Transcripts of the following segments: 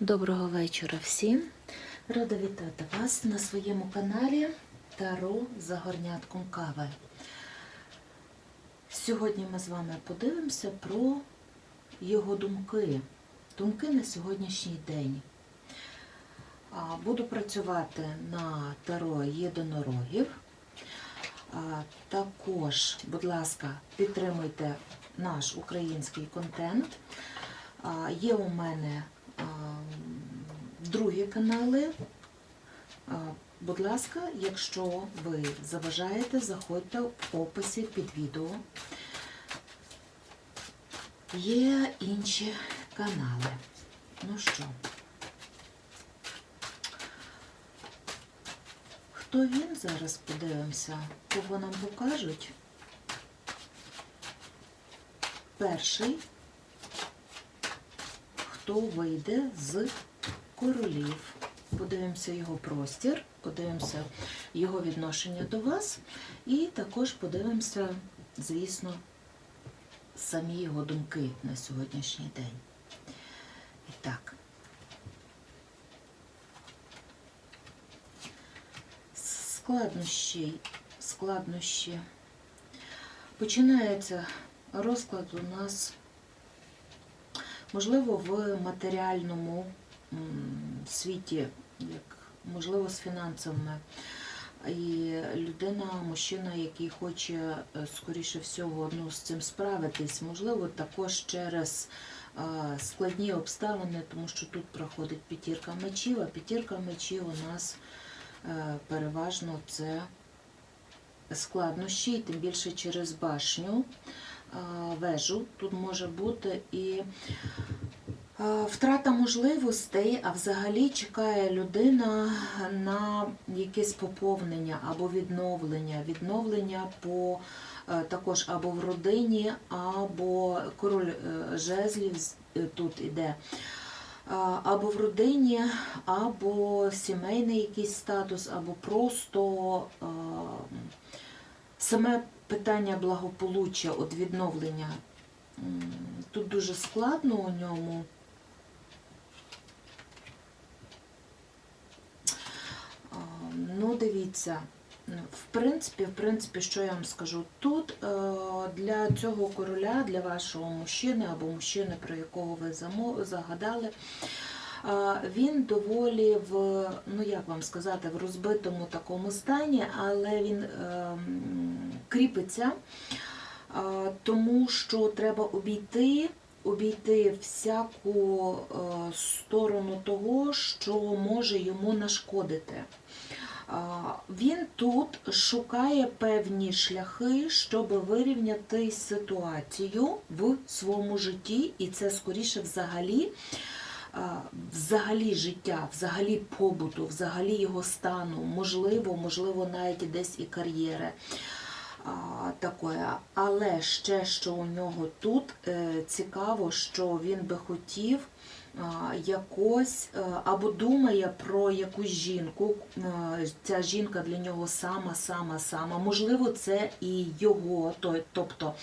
Доброго вечора всім. Рада вітати вас на своєму каналі Таро за горнятком кави. Сьогодні ми з вами подивимося про його думки. Думки на сьогоднішній день. Буду працювати на таро єдинорогів. Також, будь ласка, підтримуйте наш український контент. Є у мене другі канали. Будь ласка, якщо ви заважаєте, заходьте в описі під відео. Є інші канали. Ну що, хто він зараз подивимося? Кого нам покажуть? Перший хто вийде з королів. Подивимося його простір, подивимося його відношення до вас, і також подивимося, звісно, самі його думки на сьогоднішній день. І так. Складнощі, складнощі. Починається розклад у нас Можливо, в матеріальному світі, як можливо, з фінансами. І людина, мужчина, який хоче е, скоріше всього ну, з цим справитись, можливо, також через е, складні обставини, тому що тут проходить п'ятірка мечів, а п'ятірка мечів у нас е, переважно це складнощі, тим більше через башню вежу. Тут може бути і втрата можливостей, а взагалі чекає людина на якесь поповнення або відновлення. Відновлення по е, також або в родині, або король е, жезлів е, тут іде. Або в родині, або сімейний якийсь статус, або просто саме питання благополуччя, от відновлення. Тут дуже складно у ньому. Ну, дивіться, в принципі, в принципі, що я вам скажу? Тут е, для цього короля, для вашого мужчини або мужчини, про якого ви загадали, Він доволі в, ну як вам сказати, в розбитому такому стані, але він ем, кріпиться, тому що треба обійти, обійти всяку е, сторону того, що може йому нашкодити. Він тут шукає певні шляхи, щоб вирівняти ситуацію в своєму житті, і це скоріше взагалі взагалі життя, взагалі побуту, взагалі його стану, можливо, можливо, навіть десь і кар'єри. Такое. Але ще що у нього тут е, цікаво, що він би хотів якось е, або думає про якусь жінку. е, Ця жінка для нього сама, сама, сама. Можливо, це і його, тобто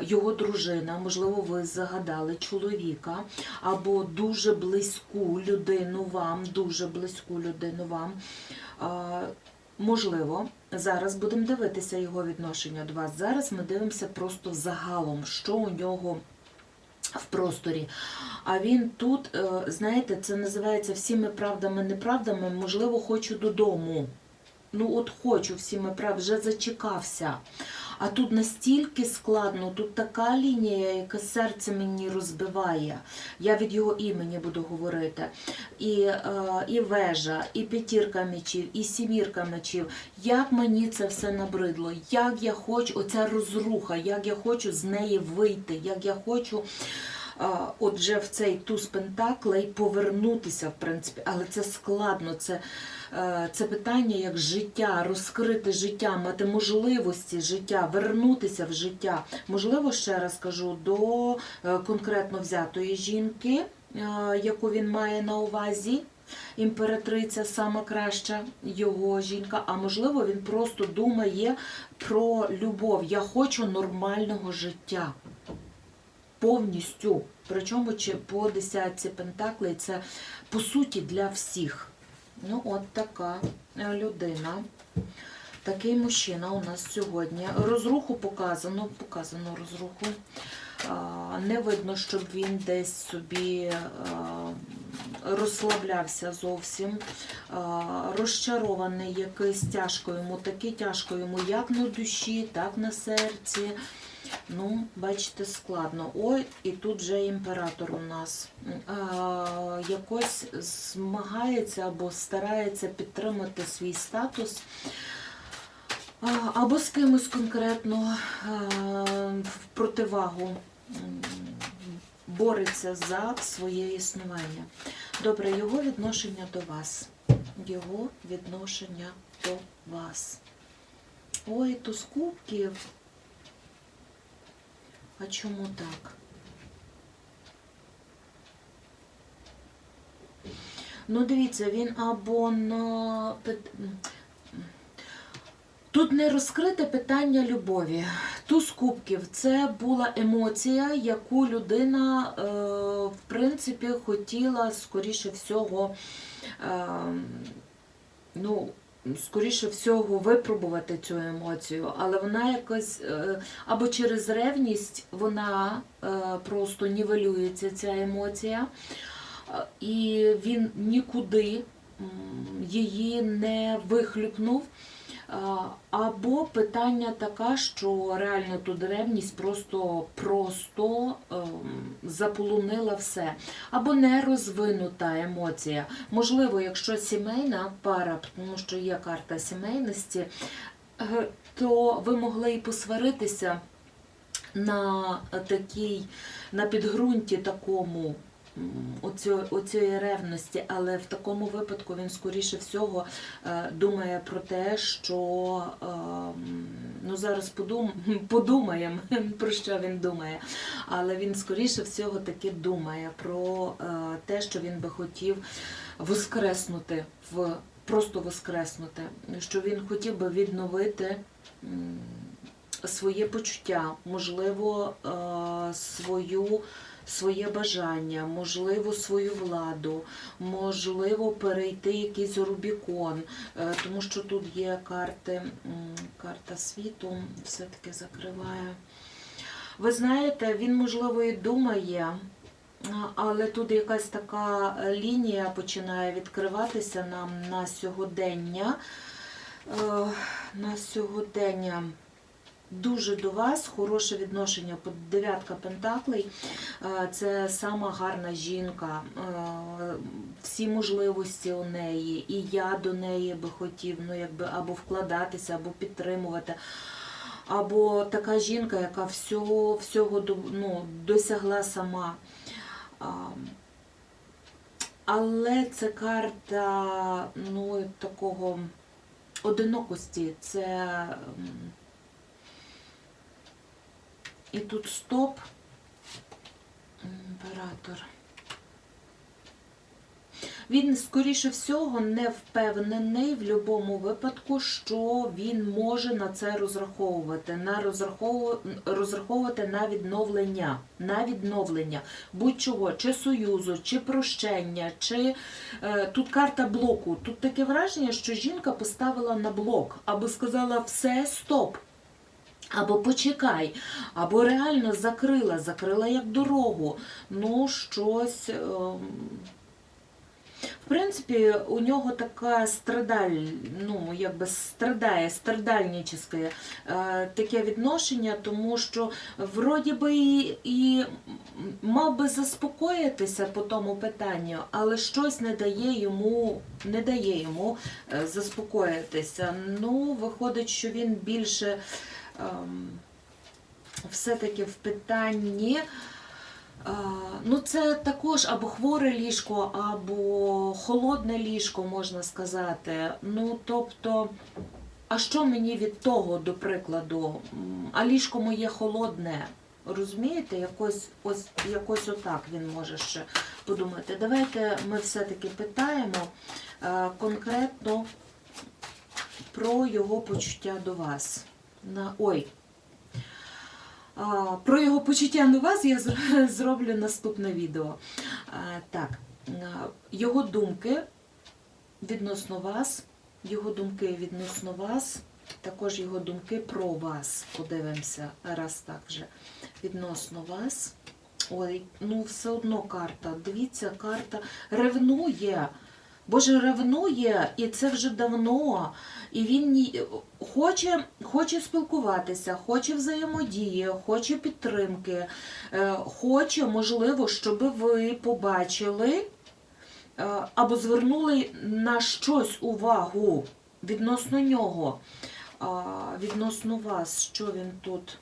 його дружина, можливо, ви загадали чоловіка, або дуже близьку людину вам, дуже близьку людину вам. Можливо, зараз будемо дивитися його відношення до вас. Зараз ми дивимося просто загалом, що у нього в просторі. А він тут, е, знаєте, це називається всіми правдами, неправдами, можливо, хочу додому. Ну, от хочу всіми прав, вже зачекався. А тут настільки складно, тут така лінія, яка серце мені розбиває. Я від його імені буду говорити. І, е, і вежа, і п'ятірка мечів, і сімірка мечів. Як мені це все набридло, як я хочу, оця розруха, як я хочу з неї вийти, як я хочу. а, От вже в цей туз пентаклей повернутися, в принципі, але це складно. Це, е, це питання як життя, розкрити життя, мати можливості життя, вернутися в життя. Можливо, ще раз кажу, до е, конкретно взятої жінки, е, яку він має на увазі. Імператриця сама краща його жінка, а можливо, він просто думає про любов. Я хочу нормального життя. повністю. Причому чи по десятці пентаклей це по суті для всіх. Ну, от така е, людина. Такий мужчина у нас сьогодні. Розруху показано, показано розруху. Не видно, щоб він десь собі розслаблявся зовсім. Розчарований якийсь тяжко йому, таки тяжко йому як на душі, так на серці. Ну, бачите, складно. Ой, і тут же імператор у нас а, якось змагається або старається підтримати свій статус. Або з кимось конкретно в противагу бореться за своє існування. Добре, його відношення до вас. Його відношення до вас. Ой, туз кубків. А чому так? Ну, дивіться, він або на Тут не розкрите питання любові. Туз кубків це була емоція, яку людина, е, в принципі, хотіла, скоріше всього, е, ну, скоріше всього, випробувати цю емоцію, але вона якось е, або через ревність вона е, просто нівелюється, ця емоція, е, і він нікуди її не вихлюпнув. Або питання така, що реально тут ревність просто просто ем, заполонила все. Або не розвинута емоція. Можливо, якщо сімейна пара, тому що є карта сімейності, е, то ви могли і посваритися на такій, на підґрунті такому. Оцієї ревності, але в такому випадку він скоріше всього е, думає про те, що е, ну зараз подум, подумаємо, про що він думає. Але він скоріше всього таки думає про е, те, що він би хотів воскреснути в просто воскреснути, що він хотів би відновити. Своє почуття, можливо, е, свою своє бажання, можливо, свою владу, можливо, перейти якийсь Рубікон, е, тому що тут є карти, карта світу, все-таки закриває. Ви знаєте, він, можливо, і думає, але тут якась така е, лінія починає відкриватися нам на сьогодення. Е, На сьогодення дуже до вас, хороше відношення. Дев'ятка пентаклей е, це сама гарна жінка. е, Всі можливості у неї, і я до неї би хотів ну, якби, або вкладатися, або підтримувати. Або така жінка, яка всього, всього ну, досягла сама. Але це карта ну, такого одинокості. Це і тут стоп. Імператор. Він, скоріше всього, не впевнений в будь-якому випадку, що він може на це розраховувати, на розрахову- розраховувати на відновлення, на відновлення будь-чого, чи союзу, чи прощення, чи е, тут карта блоку. Тут таке враження, що жінка поставила на блок або сказала все, стоп. Або почекай, або реально закрила, закрила як дорогу. Ну, щось. ем, В принципі, у нього така страдаль, ну, якби страдає, страдальническе е, таке відношення, тому що вроді би і, і мав би заспокоїтися по тому питанню, але щось не дає йому, не дає йому е, заспокоїтися. Ну, виходить, що він більше все-таки в питанні. Ну, це також або хворе ліжко, або холодне ліжко, можна сказати. Ну, тобто, а що мені від того, до прикладу? А ліжко моє холодне. Розумієте, якось ось якось отак він може ще подумати. Давайте ми все-таки питаємо е, конкретно про його почуття до вас. На, ой, Про його почуття на вас я зроблю наступне відео. Так, його думки відносно вас, його думки відносно вас, також його думки про вас. Подивимося, раз так вже. Відносно вас. Ой, ну все одно карта. Дивіться, карта ревнує. Боже, ревнує, і це вже давно. І він хоче, хоче спілкуватися, хоче взаємодії, хоче підтримки, е, хоче, можливо, щоб ви побачили е, або звернули на щось увагу відносно нього, відносно вас, що він тут.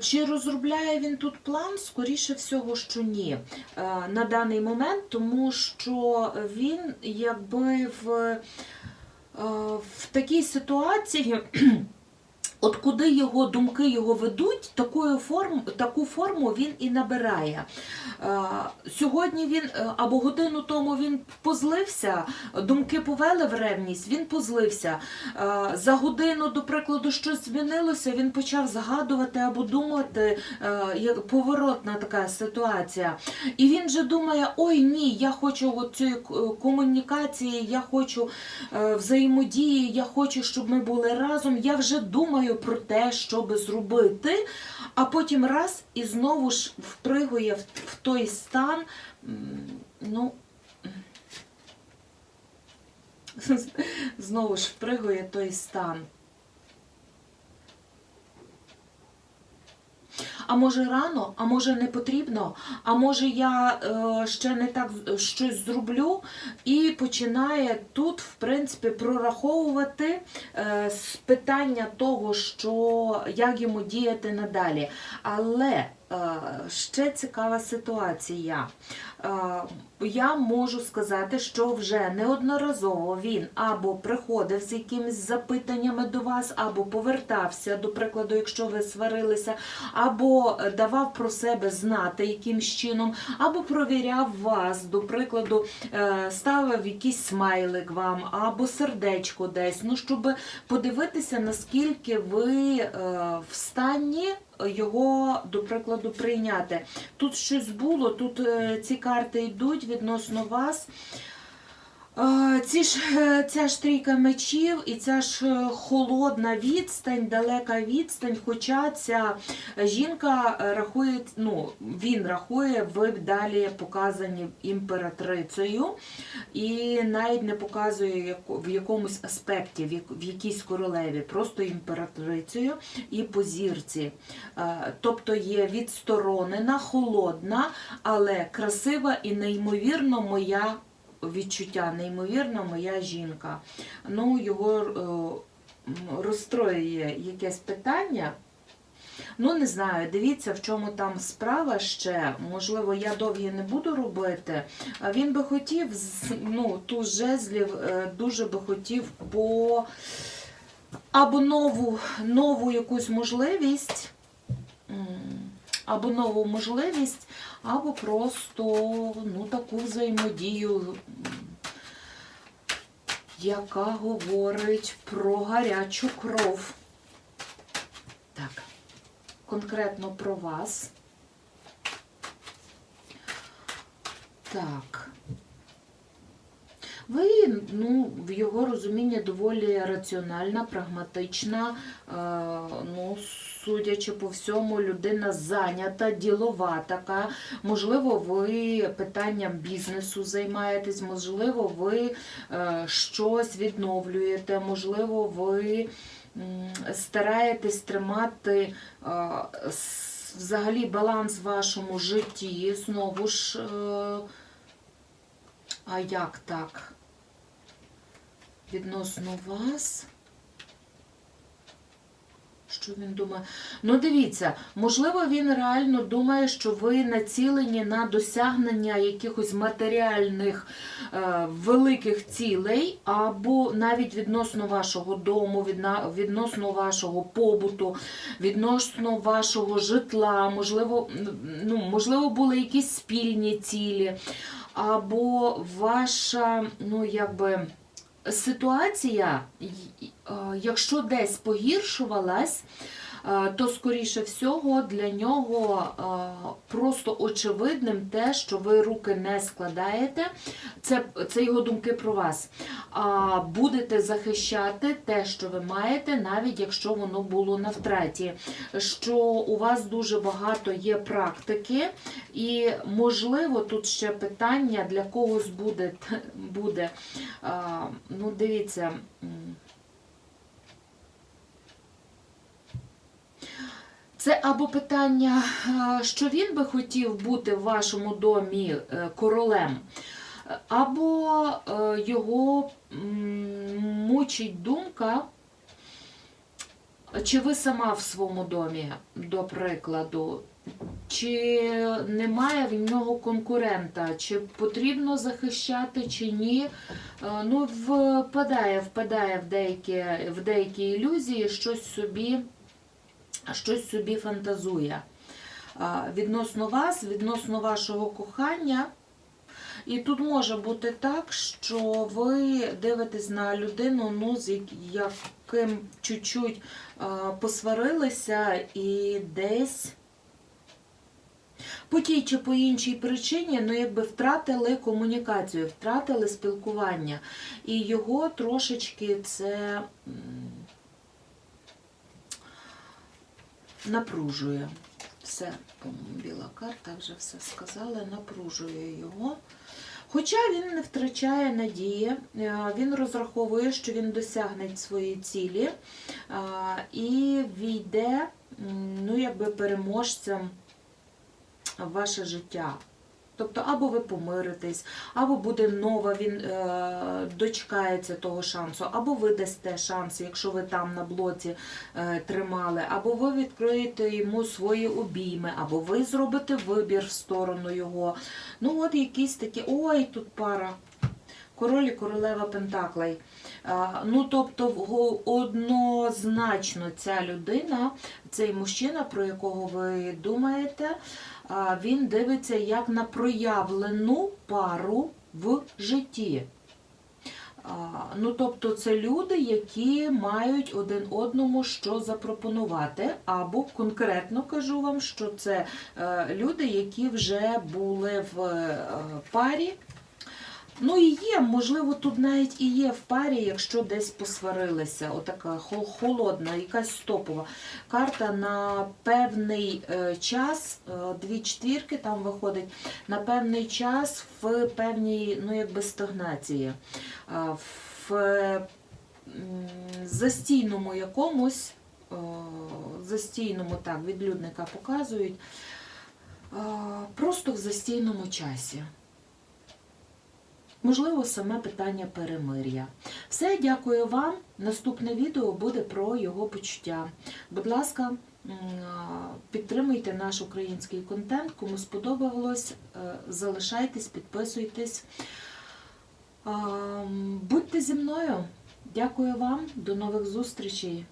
Чи розробляє він тут план? Скоріше всього, що ні. Е, На даний момент, тому що він якби в, е, в такій ситуації. От куди його думки його ведуть, такою форм, таку форму він і набирає. Е, Сьогодні він е, або годину тому він позлився, думки повели в ревність, він позлився. Е, За годину, до прикладу, щось змінилося, він почав згадувати або думати, як поворотна така ситуація. І він же думає: ой ні, я хочу цієї комунікації, я хочу взаємодії, я хочу, щоб ми були разом. Я вже думаю про те, що би зробити, а потім раз і знову ж впригує в той стан. Ну, знову ж впригує той стан. А може рано, а може не потрібно, а може я е, ще не так щось зроблю, і починає тут, в принципі, прораховувати е, з питання того, що як йому діяти надалі. Але е, ще цікава ситуація. Е, я можу сказати, що вже неодноразово він або приходив з якимись запитаннями до вас, або повертався, до прикладу, якщо ви сварилися, або е, давав про себе знати якимсь чином, або провіряв вас, до прикладу, е, ставив якийсь смайлик вам, або сердечко десь, ну, щоб подивитися, наскільки ви е, в стані його, до прикладу, прийняти. Тут щось було, тут ці карти йдуть відносно вас. Е, Ці ж, е, ця ж трійка мечів і ця ж е, холодна відстань, далека відстань, хоча ця жінка рахує, ну, він рахує, ви далі показані імператрицею і навіть не показує в якомусь аспекті, в якійсь королеві, просто імператрицею і по зірці. Е, Тобто є відсторонена, холодна, але красива і неймовірно моя відчуття, неймовірно моя жінка. Ну, його е, розстроює якесь питання. Ну, не знаю, дивіться, в чому там справа ще. Можливо, я довгі не буду робити. Він би хотів, ну, ту жезлів е, дуже би хотів по або нову, нову якусь можливість, або нову можливість, або просто ну, таку взаємодію, яка говорить про гарячу кров. Так, конкретно про вас. Так. Ви, ну, в його розумінні доволі раціональна, прагматична, е, ну, судячи по всьому, людина зайнята, ділова така. Можливо, ви питанням бізнесу займаєтесь, можливо, ви е, щось відновлюєте, можливо, ви стараєтесь тримати е, взагалі баланс в вашому житті. Знову ж. е, а як так? Відносно вас? Що він думає? Ну, дивіться, можливо, він реально думає, що ви націлені на досягнення якихось матеріальних е, великих цілей, або навіть відносно вашого дому, відносно вашого побуту, відносно вашого житла, можливо, ну, можливо, були якісь спільні цілі або ваша, ну якби ситуація, якщо десь погіршувалась, е, то скоріше всього для нього е, просто очевидним те, що ви руки не складаєте. Це, це його думки про вас. А будете захищати те, що ви маєте, навіть якщо воно було на втраті. Що у вас дуже багато є практики, і можливо тут ще питання для когось буде. буде ну, дивіться. Це або питання, що він би хотів бути в вашому домі е, королем, або е, його мучить думка, чи ви сама в своєму домі, до прикладу, чи немає в нього конкурента, чи потрібно захищати, чи ні. Е, Ну, впадає, впадає в деякі, в деякі ілюзії, щось собі, щось собі фантазує. Відносно вас, відносно вашого кохання. І тут може бути так, що ви дивитесь на людину, ну, з яким чуть-чуть посварилися і десь по тій чи по іншій причині, ну, якби втратили комунікацію, втратили спілкування. І його трошечки це напружує. Все, біла карта вже все сказала, напружує його. Хоча він не втрачає надії, е, він розраховує, що він досягне своєї цілі і війде ну, якби переможцем в ваше життя. Тобто, або ви помиритесь, або буде нова, він е, дочекається того шансу, або ви дасте шанс, якщо ви там на блоці е, тримали, або ви відкриєте йому свої обійми, або ви зробите вибір в сторону його. Ну, от якісь такі, ой, тут пара. Король і королева Пентаклей. Е, Ну, тобто, однозначно ця людина, цей мужчина, про якого ви думаєте, він дивиться як на проявлену пару в житті. Ну, тобто, це люди, які мають один одному що запропонувати, або конкретно кажу вам, що це е, люди, які вже були в е, парі. Ну і є, можливо, тут навіть і є в парі, якщо десь посварилися, отака хол- холодна, якась стопова. Карта на певний е, час, е, дві четвірки там виходить, на певний час в певній ну, якби стагнації, в застійному якомусь, е, застійному так, відлюдника показують, просто в застійному часі. Можливо, саме питання перемир'я. Все, дякую вам. Наступне відео буде про його почуття. Будь ласка, підтримуйте наш український контент. Кому сподобалось, е, залишайтесь, підписуйтесь. Будьте зі мною. Дякую вам. До нових зустрічей.